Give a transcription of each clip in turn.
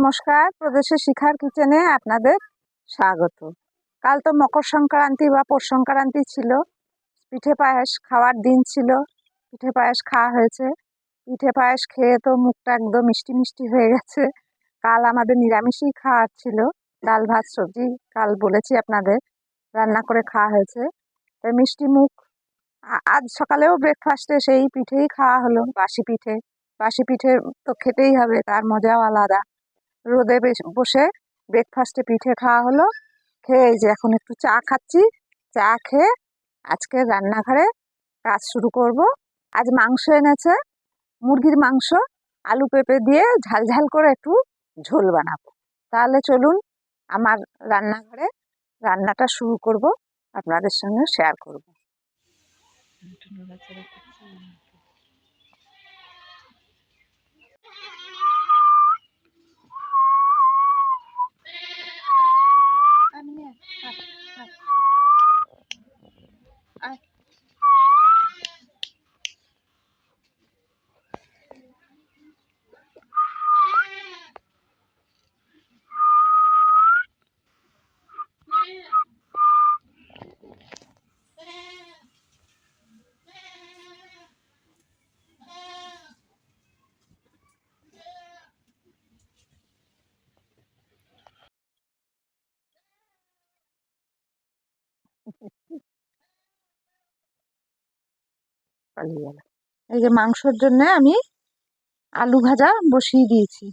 নমস্কার। প্রদেশে শিখার কিচেনে আপনাদের স্বাগত। কাল তো মকর সংক্রান্তি বা পৌষ সংক্রান্তি ছিল। পিঠে পায়েস খাওয়ার দিন ছিল। পিঠে পায়েস খাওয়া হয়েছে। পিঠে পায়েস খেয়ে তো মুখটা একদম মিষ্টি মিষ্টি হয়ে গেছে। কাল আমাদের নিরামিষই খাওয়ার ছিল। ডাল, ভাত, সবজি কাল বলেছি আপনাদের রান্না করে খাওয়া হয়েছে। তাই মিষ্টি মুখ আজ সকালেও ব্রেকফাস্টে সেই পিঠেই খাওয়া হলো। বাসি পিঠে। বাসি পিঠে তো খেতেই হবে, তার মজাও আলাদা। রোদে বসে ব্রেকফাস্টে পিঠে খাওয়া হলো। খেয়ে এই যে এখন একটু চা খাচ্ছি। চা খেয়ে আজকে রান্নাঘরে কাজ শুরু করব। আজ মাংস এনেছে, মুরগির মাংস, আলু পেঁপে দিয়ে ঝাল ঝাল করে একটু ঝোল বানাবো। তাহলে চলুন আমার রান্নাঘরে রান্নাটা শুরু করব, আপনাদের সঙ্গে শেয়ার করব। এই যে মাংসর জন্য আমি আলু ভাজা বসিয়ে দিয়েছি।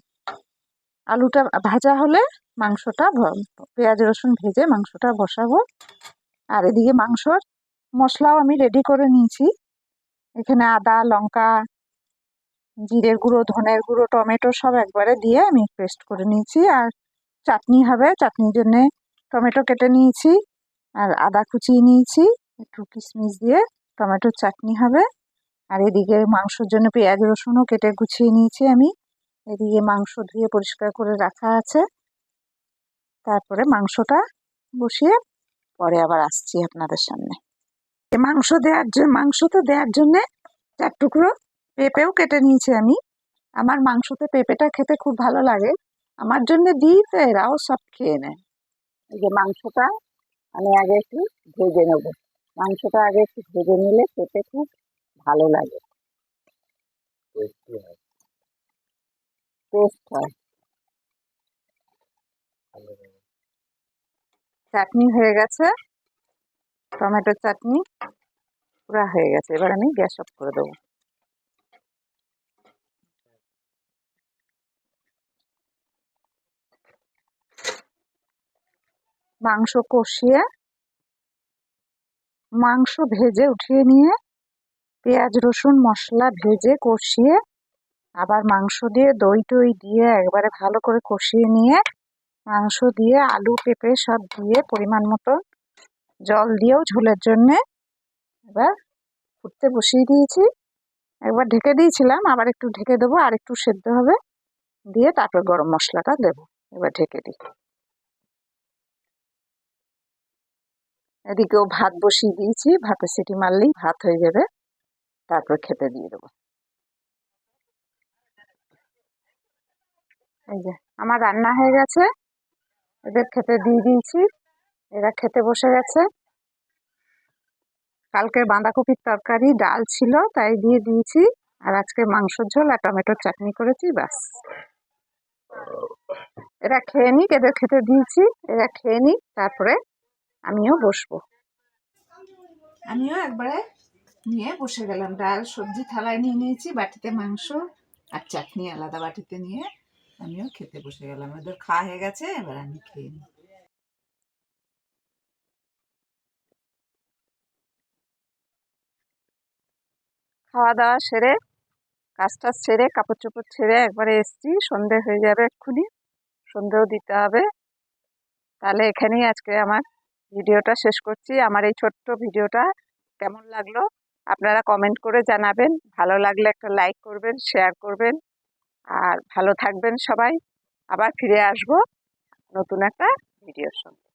আলুটা ভাজা হলে মাংসটা পেঁয়াজ, রসুন ভেজে মাংসটা বসাবো। আর এদিকে মাংসর মশলাও আমি রেডি করে নিয়েছি। এখানে আদা, লঙ্কা, জিরের গুঁড়ো, ধনের গুঁড়ো, টমেটো সব একবারে দিয়ে আমি পেস্ট করে নিয়েছি। আর চাটনি হবে, চাটনির জন্যে টমেটো কেটে নিয়েছি। আর আদা কুচিয়ে নিয়েছি, একটু কিশমিশ দিয়ে, টমেটোর চাটনি হবে। আর এদিকে মাংসর জন্য পেঁয়াজ রসুনও কেটে গুছিয়ে নিয়েছি আমি। এদিকে মাংস ধুয়ে পরিষ্কার করে রাখা আছে। তারপরে মাংসটা বসিয়ে পরে আবার আসছি আপনাদের সামনে। মাংস দেওয়ার জন্য মাংস তো দেওয়ার জন্যে চার টুকরো পেঁপেও কেটে নিয়েছি আমি। আমার মাংসতে পেঁপেটা খেতে খুব ভালো লাগে। আমার জন্য দিই তো এরাও সব খেয়ে নেয়। এই যে মাংসটা আমি আগে একটু ভেজে নেব। মাংসটা আগে একটু ভেজে নিলে খেতে খুব ভালো লাগে। টেস্ট হয়। চাটনি হয়ে গেছে। টমেটো চাটনি পুরা হয়ে গেছে। এবার আমি গ্যাস অফ করে দেবো। মাংস কষিয়ে, মাংস ভেজে উঠিয়ে নিয়ে, পেঁয়াজ, রসুন, মশলা ভেজে কষিয়ে, আবার মাংস দিয়ে দই টই দিয়ে একবারে ভালো করে কষিয়ে নিয়ে, মাংস দিয়ে, আলু, পেঁপে সব দিয়ে পরিমাণ মতো জল দিয়েও ঝোলের জন্যে এবার ফুটতে বসিয়ে দিয়েছি। একবার ঢেকে দিয়েছিলাম, আবার একটু ঢেকে দেবো, আর একটু সেদ্ধ হবে, দিয়ে তারপর গরম মশলাটা দেবো, এবার ঢেকে দিই। এদিকেও ভাত বসিয়ে দিয়েছি, ভাতের সিটি মারলেই ভাত হয়ে যাবে। তারপর খেতে দিয়ে দেবো। এই যে, আমার রান্না হয়ে গেছে। এদের খেতে দিয়ে দিয়েছি। এরা খেতে বসে গেছে। কালকের বাঁধাকপির তরকারি, ডাল ছিল, তাই দিয়ে দিয়েছি। আর আজকে মাংসর ঝোল আর টমেটোর চাটনি করেছি, ব্যাস। এরা খেয়ে নিক, এদের খেতে দিয়েছি। এরা খেয়ে নিক, তারপরে আমিও বসবো। আমিও একবারে নিয়ে বসে গেলাম। ডাল সবজি থালায় নিয়ে নিয়েছি বাটিতে মাংস আর চাটনি আলাদা বাটিতে নিয়ে আমিও খেতে বসে গেলাম। ওদের খাওয়া হয়ে গেছে এবার আমি খেয়ে নিই। খাওয়া দাওয়া সেরে কাজ টাজ সেরে কাপড় চোপড় ছেড়ে একবারে এসছি। সন্ধে হয়ে যাবে এক্ষুনি সন্ধেও দিতে হবে। তাহলে এখানেই আজকে আমার ভিডিওটা শেষ করছি। আমার এই ছোট্ট ভিডিওটা কেমন লাগল? আপনারা কমেন্ট করে জানাবেন। ভালো লাগলে একটা লাইক করবেন শেয়ার করবেন। আর ভালো থাকবেন সবাই। আবার ফিরে আসব নতুন একটা ভিডিওর সঙ্গে।